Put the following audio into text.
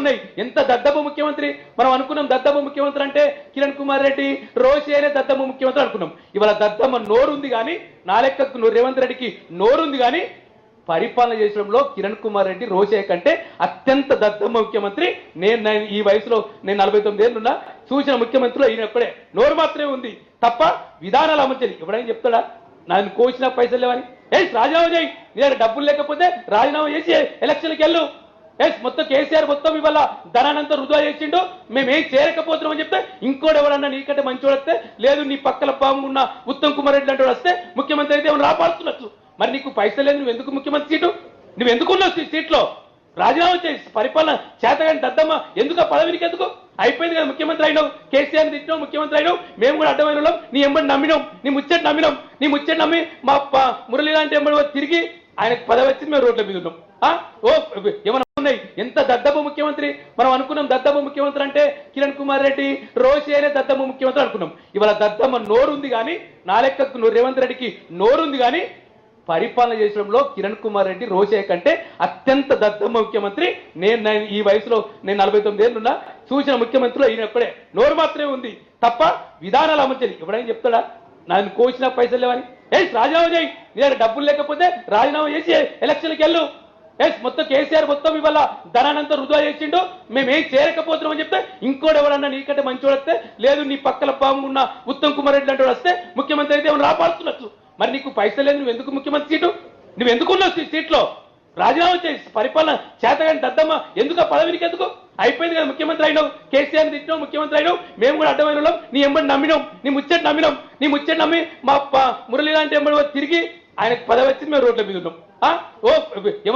ఉన్నాయి. ఎంత దద్దబు ముఖ్యమంత్రి? మనం అనుకున్నాం దద్దబు ముఖ్యమంత్రి అంటే కిరణ్ కుమార్ రెడ్డి రోషి అనే దద్దమ్మ ముఖ్యమంత్రి అనుకున్నాం. ఇవాళ దద్దమ్మ నోరుంది కానీ నాలెక్కకు రేవంత్ రెడ్డికి నోరుంది కానీ పరిపాలన చేసడంలో కిరణ్ కుమార్ రెడ్డి రోషే కంటే అత్యంత దద్దమ్మ ముఖ్యమంత్రి. నేను ఈ వయసులో నేను నలభై తొమ్మిది ఏళ్ళున్నా చూసిన ముఖ్యమంత్రిలో ఈయన ఒక్కడే. నోరు మాత్రమే ఉంది. తప్ప విధానాలు అమర్చాలి చేయాలి ఎవడైనా చెప్తాడా? నన్ను కోసిన పైసలు లేవని. ఏ రాజీనామా చేయి. నీ దగ్గర డబ్బులు లేకపోతే రాజీనామా చేసి ఎలక్షన్కి వెళ్ళు. ఎస్ మొత్తం కేసీఆర్ మొత్తం ఇవాళ ధనానంతా వృధా చేసిండు. మేమేం చేరకపోతున్నామని చెప్తే ఇంకోటి ఎవడన్నా నీకంటే మంచోడు వస్తే లేదు నీ పక్కల పాము ఉన్న ఉత్తమ్ కుమార్ రెడ్డి లాంటి వస్తే ముఖ్యమంత్రి అయితే ఏమైనా రాపాడుతున్నచ్చు మరి నీకు పైసలు లేదు నువ్వు ఎందుకు ముఖ్యమంత్రి సీటు? నువ్వు ఎందుకున్నావు సీట్లో? రాజీనామా చేసి పరిపాలన చేతగాని దద్దమ్మ ఎందుకు ఆ పదవినికి ఎందుకు? అయిపోయింది కదా ముఖ్యమంత్రి అయినావు కేసీఆర్ తిట్టినావు ముఖ్యమంత్రి అయినావు. మేము కూడా అడ్డమైన వాళ్ళం. నీ ఎంబడి నమ్మినాం నీ ముచ్చటి నమ్మినాం. నీ ముచ్చటి నమ్మి మా మురళి లాంటి ఎంబడి తిరిగి ఆయనకు పదవి వచ్చింది మేము రోడ్ల మీద ఉన్నాం. ఓ ఏమైనా ఉన్నాయి? ఎంత దద్దబు ముఖ్యమంత్రి? మనం అనుకున్నాం దద్దబు ముఖ్యమంత్రి అంటే కిరణ్ కుమార్ రెడ్డి రోషి అనే దద్దమ్మ ముఖ్యమంత్రి అనుకున్నాం. ఇవాళ దద్దమ్మ నోరుంది కానీ నా లెక్కకు రేవంత్ రెడ్డికి నోరుంది కానీ పరిపాలన చేసడంలో కిరణ్ కుమార్ రెడ్డి రోషే కంటే అత్యంత దద్దమ్మ ముఖ్యమంత్రి. నేను ఈ వయసులో నేను నలభై తొమ్మిది ఏళ్ళున్నా చూసిన ముఖ్యమంత్రిలో ఈయన ఒక్కడే. నోరు మాత్రమే ఉంది. తప్ప విధానాలు అమర్చాలి ఎవడైనా చెప్తాడా? నన్ను కోసిన పైసలు లేవని. ఏ రాజీనామా చేయి. నీ దగ్గర డబ్బులు లేకపోతే రాజీనామా చేసి ఎలక్షన్కి వెళ్ళు. ఎస్ మొత్తం కేసీఆర్ మొత్తం ఇవాళ ధనానంతా వృధా చేసిండు. మేమేం చేరకపోతున్నామని చెప్తే ఇంకోటి ఎవడన్నా నీకంటే మంచోడు వస్తే లేదు నీ పక్కల పాము ఉన్న ఉత్తమ్ కుమార్ రెడ్డి లాంటి వాడు వస్తే ముఖ్యమంత్రి అయితే ఏమైనా రాపాడుతున్నచ్చు మరి నీకు పైసలు లేదు నువ్వు ఎందుకు ముఖ్యమంత్రి సీటు? నువ్వు ఎందుకున్నావు సీట్లో? రాజీనామా చేసి పరిపాలన చేతగాని దద్దమ్మ ఎందుకు ఆ పదవినికి ఎందుకు? అయిపోయింది కదా ముఖ్యమంత్రి అయినావు కేసీఆర్ తిట్టినావు ముఖ్యమంత్రి అయినావు. మేము కూడా అడ్డమైన వాళ్ళం. నీ ఎంబడి నమ్మినాం నీ ముచ్చటి నమ్మినాం. నీ ముచ్చటి నమ్మి మా మురళి లాంటి ఎంబడి తిరిగి ఆయనకు పదవి వచ్చింది మేము రోడ్ల మీద ఉన్నాం. ఓ ఏమన్నా